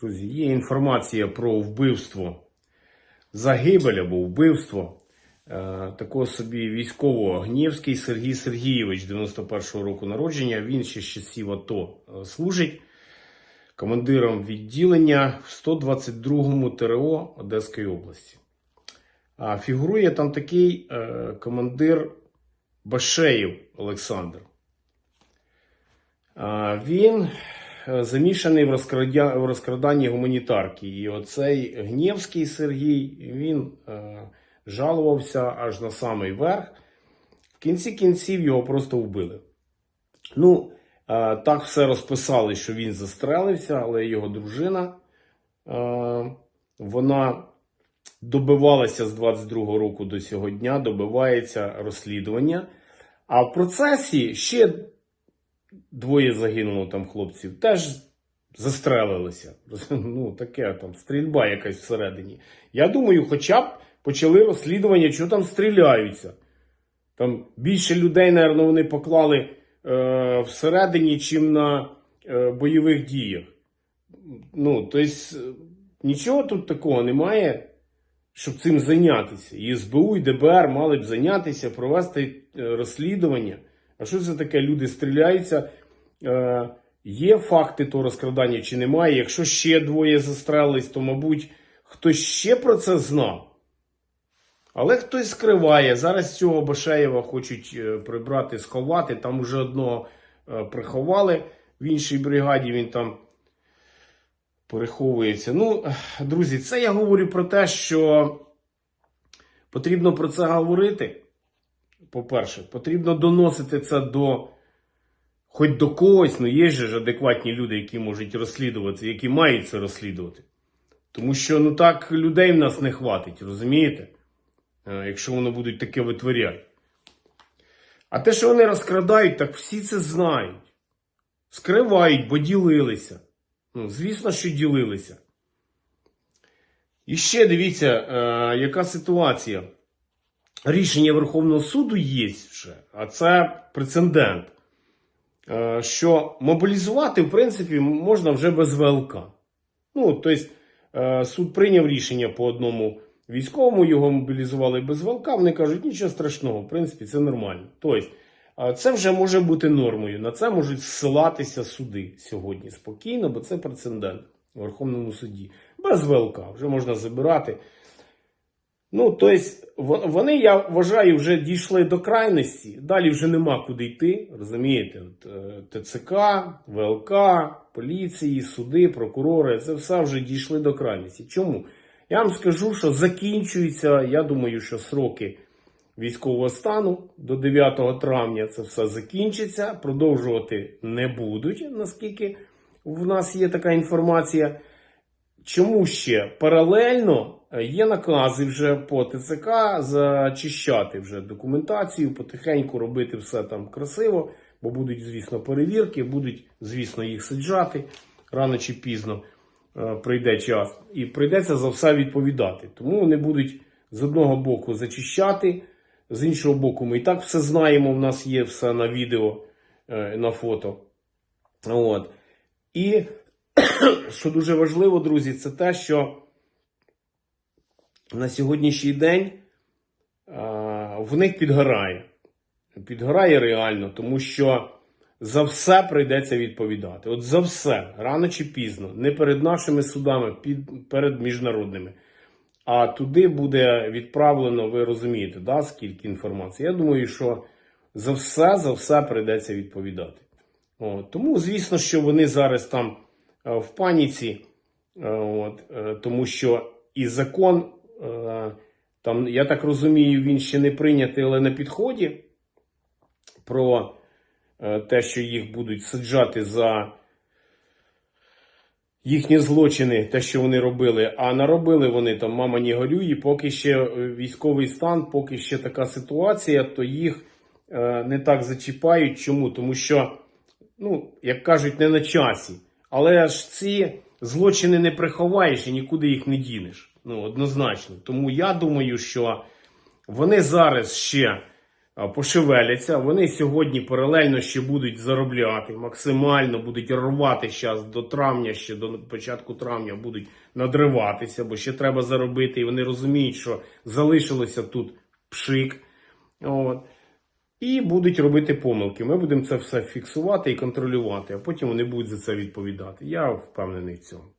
Друзі, є інформація про вбивство, загибель або вбивство е, такого собі військового Гнєвський Сергій Сергійович 91-го року народження. Він ще з часів АТО е, служить командиром відділення в 122-му ТРО Одеської області. А фігурує там такий е, командир Башеєв Олександр. Він замішаний в, розкрадя... в розкраданні гуманітарки. І оцей Гнєвський Сергій він е, жалувався аж на самий верх. В кінці кінців його просто вбили. Ну, е, так все розписали, що він застрелився, але його дружина е, вона добивалася з 22-го року до цього дня, добивається розслідування. А в процесі ще двоє загинуло там хлопців, теж застрелилися. Ну, таке там стрільба якась всередині. Я думаю, хоча б почали розслідування, що там стріляються. Там більше людей, напевно, вони поклали е, всередині, чим на е, бойових діях. Ну, тобто, нічого тут такого немає, щоб цим зайнятися. І СБУ, і ДБР мали б зайнятися, провести е, розслідування. А що це таке? Люди стріляються. Е, є факти того розкрадання чи немає. Якщо ще двоє застрелились, то, мабуть, хтось ще про це знав. Але хтось скриває. Зараз цього Башеєва хочуть е, прибрати, сховати. Там уже одного е, приховали в іншій бригаді. Він там переховується. Ну, друзі, це я говорю про те, що потрібно про це говорити. По-перше, потрібно доносити це до хоч до когось, ну є ж адекватні люди, які можуть розслідувати, які мають це розслідувати. Тому що ну так людей в нас не хватить, розумієте? Е, Якщо вони будуть таке витворяти. А те, що вони розкрадають, так всі це знають. Скривають, бо ділилися. Ну, звісно, що ділилися. І ще дивіться, е, яка ситуація. Рішення Верховного суду є вже, а це прецедент. Е, що мобілізувати, в принципі, можна вже без ВЛК. Ну, тобто, е, суд прийняв рішення по одному військовому, його мобілізували без ВЛК. Вони кажуть, нічого страшного, в принципі, це нормально. Тобто, е, це вже може бути нормою. На це можуть ссилатися суди сьогодні спокійно, бо це прецедент у Верховному суді. Без ВЛК вже можна забирати. Ну, тобто, во- вони, я вважаю, вже дійшли до крайності. Далі вже нема куди йти. Розумієте? От, е, ТЦК, ВЛК, поліції, суди, прокурори це все вже дійшли до крайності. Чому? Я вам скажу, що закінчуються, я думаю, що сроки військового стану до 9 травня це все закінчиться. Продовжувати не будуть, наскільки в нас є така інформація. Чому ще паралельно е, є накази вже по ТЦК зачищати вже документацію, потихеньку робити все там красиво, бо будуть, звісно, перевірки, будуть, звісно, їх саджати рано чи пізно е, прийде час, і прийдеться за все відповідати. Тому вони будуть з одного боку зачищати, з іншого боку, ми і так все знаємо. В нас є все на відео, е, на фото. От. І що дуже важливо, друзі, це те, що на сьогоднішній день в них підгорає. Підгорає реально, тому що за все прийдеться відповідати. От за все, рано чи пізно, не перед нашими судами, під, перед міжнародними. А туди буде відправлено, ви розумієте, да, скільки інформації. Я думаю, що за все, за все прийдеться відповідати. От. Тому, звісно, що вони зараз там в паніці, е, от, е, тому що і закон, е, там, я так розумію, він ще не прийнятий, але на підході про е, те, що їх будуть саджати за їхні злочини, те, що вони робили, а наробили вони там мама не горює, поки ще е, військовий стан, поки ще така ситуація, то їх е, не так зачіпають. Чому? Тому що, ну, як кажуть, не на часі. Але ж ці злочини не приховаєш і нікуди їх не дінеш. Ну, однозначно. Тому я думаю, що вони зараз ще пошевеляться. Вони сьогодні паралельно ще будуть заробляти, максимально будуть рвати зараз до травня, ще до початку травня будуть надриватися, бо ще треба заробити. І вони розуміють, що залишилося тут пшик. От. І будуть робити помилки. Ми будемо це все фіксувати і контролювати, а потім вони будуть за це відповідати. Я впевнений в цьому.